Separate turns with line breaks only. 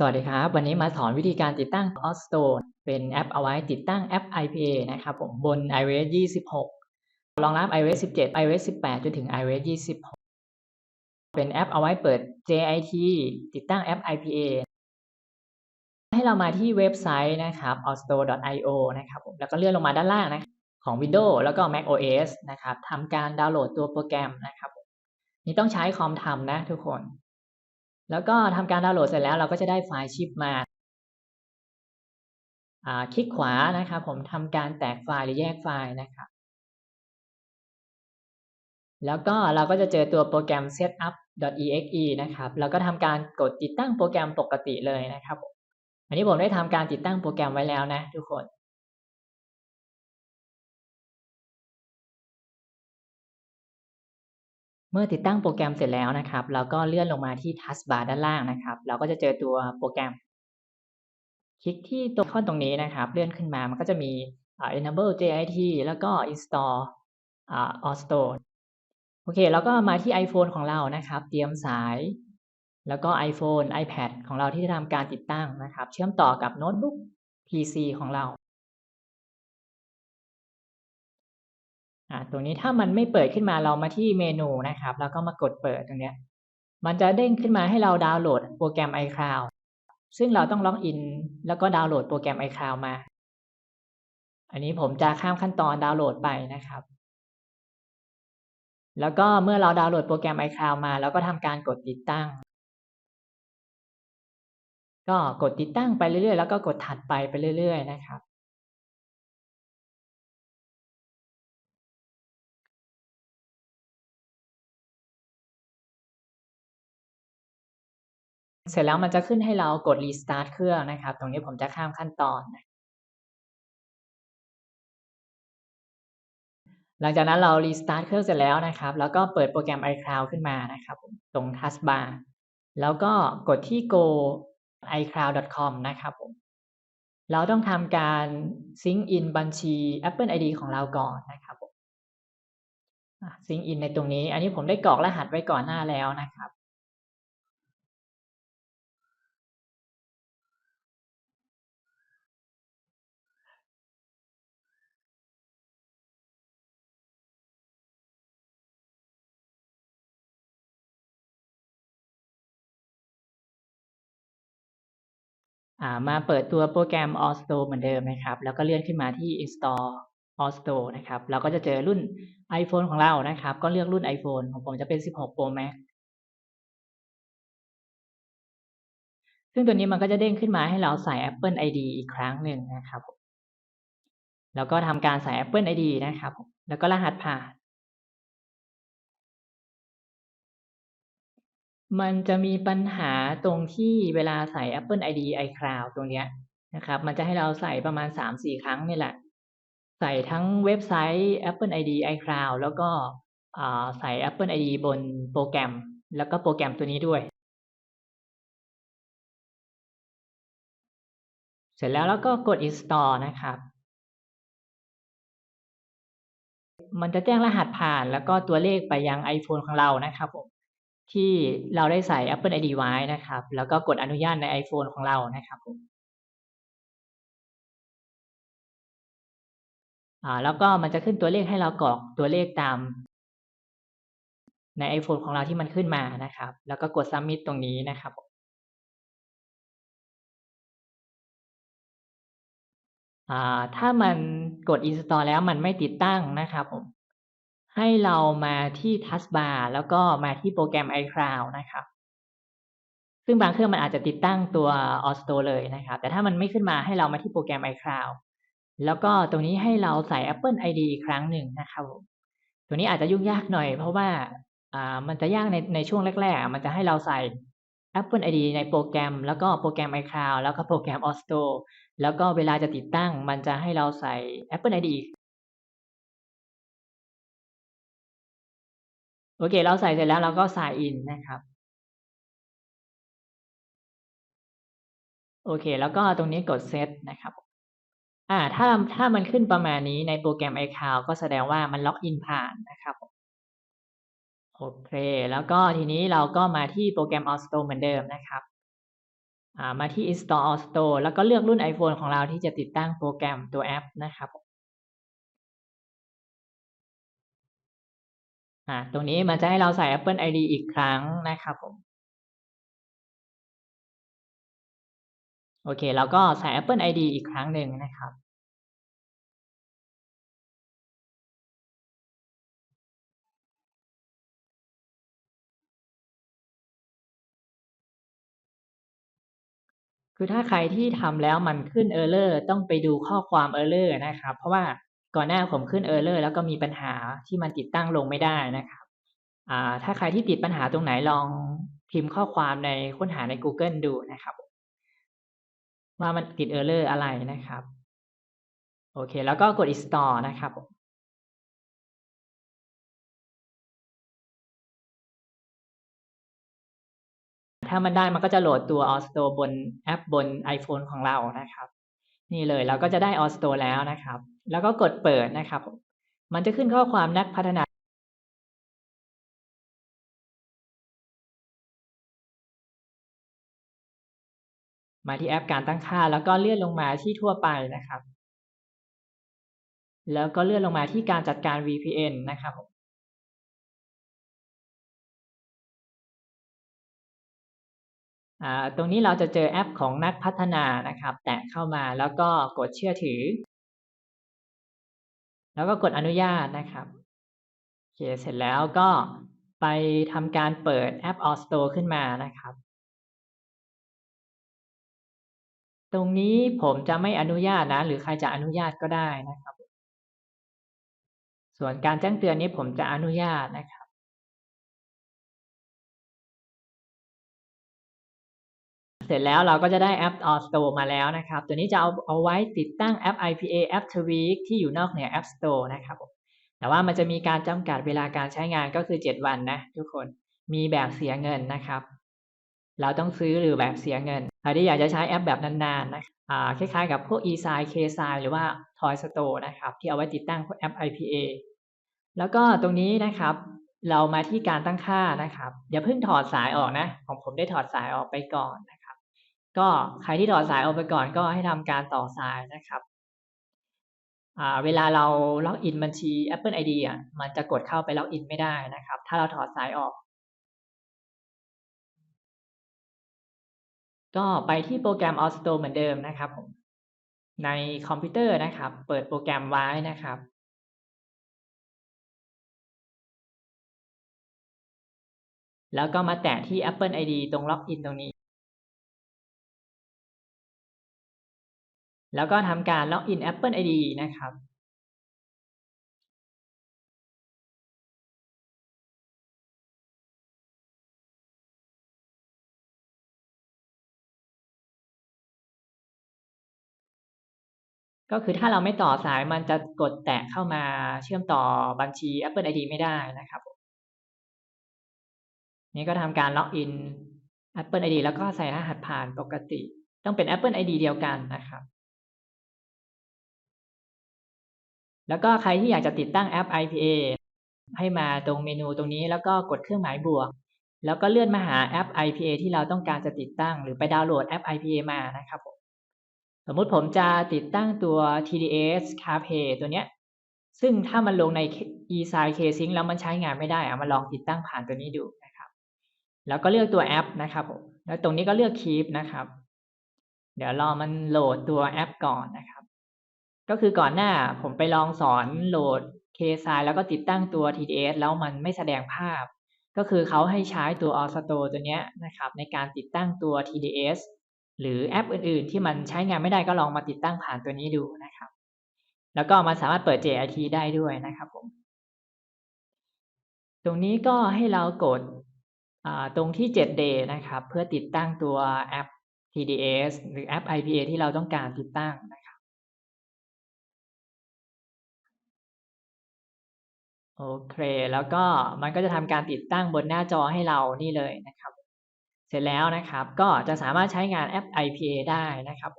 สวัสดีครับ วันนี้มาสอนวิธีการติดตั้ง Auto เป็นแอปเอาไว้ติดตั้งแอป IPA นะครับผมบน iOS 26 รองรับ iOS 17 iOS 18 จนถึง iOS 26 เป็นแอปเอาไว้เปิด JIT ติดตั้งแอป IPA ให้เรามาที่เว็บไซต์นะครับ auto.io นะครับผมแล้วก็เลื่อนลงมาด้านล่างนะของ Windows แล้วก็ Mac OS นะครับทำการดาวน์โหลดตัวโปรแกรมนะครับนี่ต้องใช้คอมทำนะทุกคน แล้วก็ทำการดาวน์โหลดเสร็จแล้วเราก็จะได้ไฟล์ชิปมาคลิกขวานะครับผมทำการแตกไฟล์หรือแยกไฟล์นะครับแล้วก็เราก็จะเจอตัวโปรแกรม setup.exe นะครับแล้วก็ทำการกดติดตั้งโปรแกรมปกติเลยนะครับ อันนี้ผมได้ทำการติดตั้งโปรแกรมไว้แล้วนะทุกคน เมื่อติดตั้งโปรแกรมเสร็จแล้วนะครับ เราก็เลื่อนลงมาที่ taskbar ด้านล่างนะครับ เราก็จะเจอตัวโปรแกรม คลิกที่ตัวข้อตรงนี้นะครับ เลื่อนขึ้นมามันก็จะมี enable JIT แล้วก็ install auto โอเคแล้วก็มาที่ iPhone ของเรานะครับ เตรียมสาย แล้วก็ iPhone iPad ของเราที่จะทำการติดตั้งนะครับ เชื่อมต่อกับโน้ตบุ๊ก PC ของเรา ตรงนี้ถ้ามันไม่เปิดขึ้นมาเรามาที่เมนูนะครับ แล้วก็มากดเปิดตรงเนี้ยมันจะเด้งขึ้นมาให้เราดาวน์โหลดโปรแกรม iCloud ซึ่งเราต้องล็อกอิน แล้วก็ดาวน์โหลดโปรแกรม iCloud มา อันนี้ผมจะข้ามขั้นตอนดาวน์โหลดไปนะครับ แล้วก็เมื่อเราดาวน์โหลดโปรแกรม iCloud มา แล้วก็ทำการกดติดตั้ง ก็กดติดตั้งไปเรื่อยๆ แล้วก็กดถัดไปไปเรื่อย ๆ นะครับ เสร็จแล้วมันจะขึ้นให้เรากด restart เครื่องนะครับ ตรงนี้ผมจะข้ามขั้นตอนนะหลังจากนั้นเรา restart เครื่องเสร็จแล้วนะครับ แล้วก็เปิดโปรแกรม iCloud ขึ้นมานะครับ ตรง taskbar แล้วก็กดที่ go icloud.com นะครับผมเราต้องทำการ sync in บัญชี Apple ID ของเราก่อนนะครับผม sync in ในตรงนี้ อันนี้ผมได้กรอกรหัสไว้ก่อนหน้าแล้วนะครับ มาเปิดตัวโปรแกรม Auto เหมือนเดิมนะครับ แล้วก็เลื่อนขึ้นมาที่ install Auto นะครับ เราก็จะเจอรุ่น iPhone ของเรานะครับ ก็เลือกรุ่น iPhone ของผมจะเป็น 16 Pro Max ซึ่งตัวนี้มันก็จะเด้งขึ้นมาให้เราใส่ Apple ID อีกครั้งหนึ่งนะครับ แล้วก็ทำการใส่ Apple ID นะครับ แล้วก็รหัสผ่าน มันจะมีปัญหาตรงที่เวลาใส่ Apple ID iCloud ตรงเนี้ยนะครับ มันจะให้เราใส่ประมาณ 3-4 ครั้งนี่แหละ ใส่ทั้งเว็บไซต์ Apple ID iCloud แล้วก็ใส่ Apple ID บนโปรแกรม แล้วก็โปรแกรมตัวนี้ด้วย เสร็จแล้วแล้วก็กด install นะครับ มันจะแจ้งรหัสผ่านแล้วก็ตัวเลขไปยัง iPhone ของเรานะครับผม ที่เราได้ใส่ Apple ID ไว้นะครับ แล้วก็กดอนุญาตใน iPhone ของเรานะครับผมแล้วก็มันจะขึ้นตัวเลขให้เรากรอกตัวเลขตามใน iPhone ของเราที่มันขึ้นมานะครับ แล้วก็กด submit ตรงนี้นะครับ ถ้ามันกด install แล้วมันไม่ติดตั้งนะครับผม ให้เรามาที่ taskbar แล้วก็มาที่โปรแกรม iCloud นะครับ ซึ่งบางเครื่องมันอาจจะติดตั้งตัว Auto เลยนะครับ แต่ถ้ามันไม่ขึ้นมาให้เรามาที่โปรแกรม iCloud แล้วก็ตรงนี้ให้เราใส่ Apple ID อีกครั้งหนึ่งนะครับตัวนี้อาจจะยุ่งยากหน่อย เพราะว่าอ่ามันจะยากในในช่วงแรกๆ มันจะให้เราใส่ Apple ID ในโปรแกรม แล้วก็โปรแกรม iCloud แล้วก็โปรแกรม Auto แล้วก็เวลาจะติดตั้ง มันจะให้เราใส่ Apple ID โอเค เราใส่เสร็จแล้วเราก็ sign in นะครับ โอเค แล้วก็ตรงนี้กด set นะครับ อ่า ถ้าถ้ามันขึ้นประมาณนี้ในโปรแกรม iCloud ก็แสดงว่ามันล็อกอินผ่านนะครับ โอเค แล้วก็ทีนี้เราก็มาที่โปรแกรม Auto เหมือนเดิมนะครับ อ่า มาที่ install all store แล้วก็เลือกรุ่น iPhone ของเราที่จะติดตั้งโปรแกรมตัวแอปนะครับ อ่าตรงนี้มันจะให้เราใส่ Apple ID อีกครั้งนะครับผมโอเคเราก็ใส่ Apple ID อีกครั้งหนึ่งนะครับคือถ้าใครที่ทำแล้วมันขึ้น Error ต้องไปดูข้อความ Error นะครับ เพราะว่า ก่อนหน้าผมขึ้น Error แล้วก็มีปัญหาที่มันติดตั้งลงไม่ได้นะครับอ่าถ้าใครที่ติดปัญหาตรงไหนลองพิมพ์ข้อความในค้นหาใน Google ดูนะครับ ว่ามันติด Error อะไรนะครับ โอเค แล้วก็กด install นะครับถ้ามันได้มันก็จะโหลดตัว All Store บนแอปบน iPhone ของเรานะครับ นี่เลยเราก็จะได้ All Store แล้วนะครับ แล้วก็กดเปิดนะครับ มันจะขึ้นข้อความนักพัฒนามาที่แอปการตั้งค่า แล้วก็เลื่อนลงมาที่ทั่วไปนะครับ แล้วก็เลื่อนลงมาที่การจัดการ VPN นะครับผมตรงนี้เราจะเจอแอปของนักพัฒนานะครับ แตะเข้ามาแล้วก็กดเชื่อถือ แล้วก็กดอนุญาตนะครับโอเคเสร็จแล้วก็ไปทำการเปิดแอป All Store ขึ้นมานะครับ ตรงนี้ผมจะไม่อนุญาตนะ หรือใครจะอนุญาตก็ได้นะครับ ส่วนการแจ้งเตือนนี้ผมจะอนุญาตนะครับ เสร็จแล้วเราก็จะได้แอป All Store มาแล้วนะครับ ตัวนี้จะเอาเอาไว้ติดตั้งแอป IPA App Tweak ที่อยู่นอกเหนือ App Store นะครับแต่ว่ามันจะมีการจำกัดเวลาการใช้งานก็คือ 7 วันนะทุกคนมีแบบเสียเงินนะครับ เราต้องซื้อหรือแบบเสียเงินใครที่อยากจะใช้แอปแบบนานๆนะอ่าคล้ายๆกับพวก eSign KSign หรือว่า Toy Store นะครับ ที่เอาไว้ติดตั้งพวกแอป IPA แล้วก็ตรงนี้นะครับเรามาที่การตั้งค่านะครับ อย่าเพิ่งถอดสายออกนะ ของผมได้ถอดสายออกไปก่อนนะ ก็ใครที่ถอสายออกไปก่อนก็ให้ทำการต่อสายนะครับเวลาเราล็อกอินบัญชี Apple ID อะมันจะกดเข้าไปล็อกอินไม่ได้นะครับ ถ้าเราถอดสายออก ก็ไปที่โปรแกรม All Store เหมือนเดิมนะครับผมในคอมพิวเตอร์นะครับ เปิดโปรแกรมไว้นะครับ แล้วก็มาแตะที่ Apple ID ตรงล็อกอินตรงนี้ แล้วก็ทำการล็อกอิน Apple ID นะครับ ก็คือถ้าเราไม่ต่อสายมันจะกดแตะเข้ามาเชื่อมต่อบัญชี Apple ID ไม่ได้นะครับ นี่ก็ทำการล็อกอิน Apple ID แล้วก็ใส่รหัสผ่านปกติ ต้องเป็น Apple ID เดียวกันนะครับ แล้วก็ใครที่อยากจะติดตั้งแอป IPA ให้มาตรงเมนูตรงนี้แล้วก็กดเครื่องหมายบวก แล้วก็เลื่อนมาหาแอป IPA ที่เราต้องการจะติดตั้ง หรือไปดาวน์โหลดแอป IPA มานะครับผมสมมุติผมจะติดตั้งตัว TDS CarPlay ตัวเนี้ย ซึ่งถ้ามันลงใน eSign K-Sync แล้วมันใช้งานไม่ได้อะมาลองติดตั้งผ่านตัวนี้ดูนะครับ แล้วก็เลือกตัวแอปนะครับผมแล้วตรงนี้ก็เลือก Keep นะครับ เดี๋ยวรอมันโหลดตัวแอปก่อนนะครับ ก็คือก่อนหน้าผมไปลองสอนโหลด k s i แล้วก็ติดตั้งตัว TDS แล้วมันไม่แสดงภาพ ก็คือเขาให้ใช้ตัว All Store ตัวเนี้ยนะครับในการติดตั้งตัว TDS หรือแอปอื่นๆ ที่มันใช้งานไม่ได้ก็ลองมาติดตั้งผ่านตัวนี้ดูนะครับ แล้วก็มันสามารถเปิด JIT ได้ด้วยนะครับผม ตรงนี้ก็ให้เรากดตรงที่ 7day นะครับ เพื่อติดตั้งตัวแอป TDS หรือแอป IPA ที่เราต้องการติดตั้ง โอเค แล้วก็มันก็จะทำการติดตั้งบนหน้าจอให้เรานี่เลยนะครับ เสร็จแล้วนะครับ ก็จะสามารถใช้งานแอป IPA ได้นะครับ